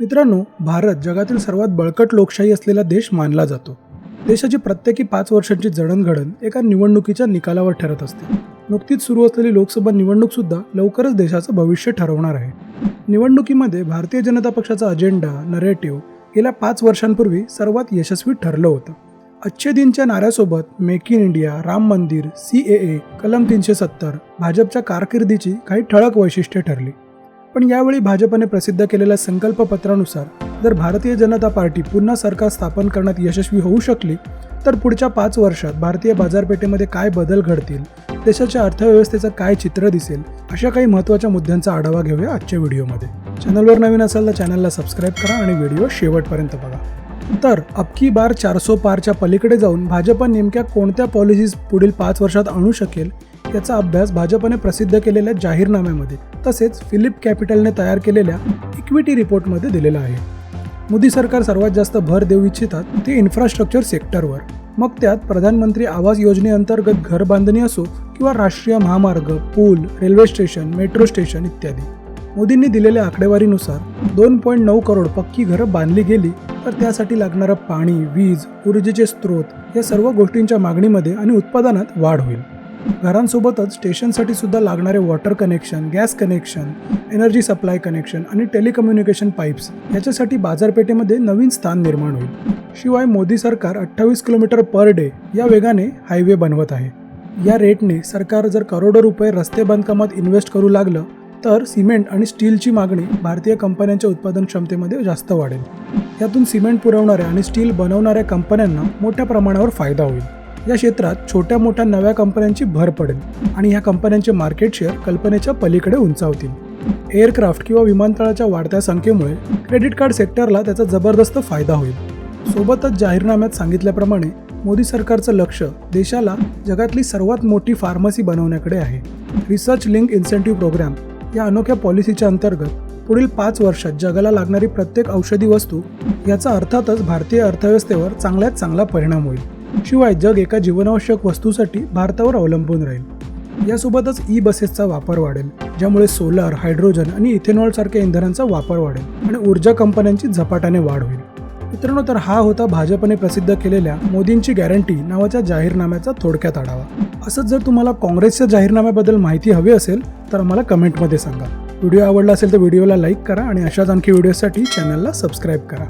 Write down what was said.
मित्रांनो भारत जगातील सर्वात बळकट लोकशाही असलेला देश मानला जातो. देशाची प्रत्येकी पाच वर्षांची जडणघडण एका निवडणुकीच्या निकालावर ठरत असते. नुकतीच सुरू असलेली लोकसभा निवडणूक सुद्धा लवकरच देशाचं भविष्य ठरवणार आहे. निवडणुकीमध्ये भारतीय जनता पक्षाचा अजेंडा नरेटिव्ह गेल्या पाच वर्षांपूर्वी सर्वात यशस्वी ठरलं होतं. अच्छे दिनच्या नाऱ्यासोबत make in India Ram Mandir C A ए कलम तीनशे सत्तर भाजपच्या कारकिर्दीची काही ठळक वैशिष्ट्ये ठरली. पण यावेळी भाजपने प्रसिद्ध केलेल्या संकल्पपत्रानुसार जर भारतीय जनता पार्टी पुन्हा सरकार स्थापन करण्यात यशस्वी होऊ शकली तर पुढच्या पाच वर्षात भारतीय बाजारपेठेमध्ये काय बदल घडतील देशाच्या अर्थव्यवस्थेचं काय चित्र दिसेल अशा काही महत्त्वाच्या मुद्द्यांचा आढावा घेऊया आजच्या व्हिडिओमध्ये. चॅनलवर नवीन असाल तर चॅनलला सबस्क्राईब करा आणि व्हिडिओ शेवटपर्यंत बघा. तर अबकी बार चारसो पारच्या पलीकडे जाऊन भाजप नेमक्या कोणत्या पॉलिसीज पुढील पाच वर्षात आणू शकेल याचा अभ्यास भाजपने प्रसिद्ध केलेल्या जाहीरनाम्यामध्ये तसेच फिलिप कॅपिटलने तयार केलेल्या इक्विटी रिपोर्टमध्ये दिलेला आहे. मोदी सरकार सर्वात जास्त भर देऊ इच्छितात ते इन्फ्रास्ट्रक्चर सेक्टरवर मग त्यात प्रधानमंत्री आवास योजनेअंतर्गत घर बांधणी असो किंवा राष्ट्रीय महामार्ग पूल रेल्वे स्टेशन मेट्रो स्टेशन इत्यादी. मोदींनी दिलेल्या आकडेवारीनुसार दोन पॉईंट नऊ करोड पक्की घरं बांधली गेली तर त्यासाठी लागणारं पाणी वीज ऊर्जेचे स्रोत या सर्व गोष्टींच्या मागणीमध्ये आणि उत्पादनात वाढ होईल. घरांसोबतच स्टेशनसाठी सुद्धा लागणारे water connection gas connection energy supply connection आणि टेलिकम्युनिकेशन पाईप्स याच्यासाठी बाजारपेठेमध्ये नवीन स्थान निर्माण होईल. शिवाय मोदी सरकार अठ्ठावीस किलोमीटर पर डे या वेगाने हायवे बनवत आहे. या रेटने सरकार जर करोडो रुपये रस्ते बांधकामात इन्व्हेस्ट करू लागलं तर सिमेंट आणि स्टीलची मागणी भारतीय कंपन्यांच्या उत्पादन क्षमतेमध्ये जास्त वाढेल. यातून सिमेंट पुरवणाऱ्या आणि स्टील बनवणाऱ्या कंपन्यांना मोठ्या प्रमाणावर फायदा होईल. या क्षेत्रात छोट्या मोठ्या नव्या कंपन्यांची भर पडेल आणि ह्या कंपन्यांचे मार्केट शेअर कल्पनेच्या पलीकडे उंचावतील. एअरक्राफ्ट किंवा विमानतळाच्या वाढत्या संख्येमुळे क्रेडिट कार्ड सेक्टरला त्याचा जबरदस्त फायदा होईल. सोबतच जाहीरनाम्यात सांगितल्याप्रमाणे मोदी सरकारचं लक्ष देशाला जगातली सर्वात मोठी फार्मसी बनवण्याकडे आहे. रिसर्च लिंक इन्सेंटिव्ह प्रोग्राम या अनोख्या पॉलिसीच्या अंतर्गत पुढील पाच वर्षात जगाला लागणारी प्रत्येक औषधी वस्तू याचा अर्थातच भारतीय अर्थव्यवस्थेवर चांगल्यात चांगला परिणाम होईल. शिवाय जग एका जीवनावश्यक वस्तूसाठी भारतावर अवलंबून राहील. यासोबतच ई बसेसचा वापर वाढेल ज्यामुळे सोलार हायड्रोजन आणि इथेनॉल सारख्या इंधनांचा वापर वाढेल आणि ऊर्जा कंपन्यांची झपाट्याने वाढ होईल. मित्रांनो तर हा होता भाजपने प्रसिद्ध केलेल्या मोदींची गॅरंटी नावाच्या जाहीरनाम्याचा थोडक्यात आढावा. असंच जर तुम्हाला काँग्रेसच्या जाहीरनाम्याबद्दल माहिती हवी असेल तर मला कमेंटमध्ये सांगा. व्हिडिओ आवडला असेल तर व्हिडिओला लाईक करा आणि अशाच आणखी व्हिडिओसाठी चॅनलला सबस्क्राईब करा.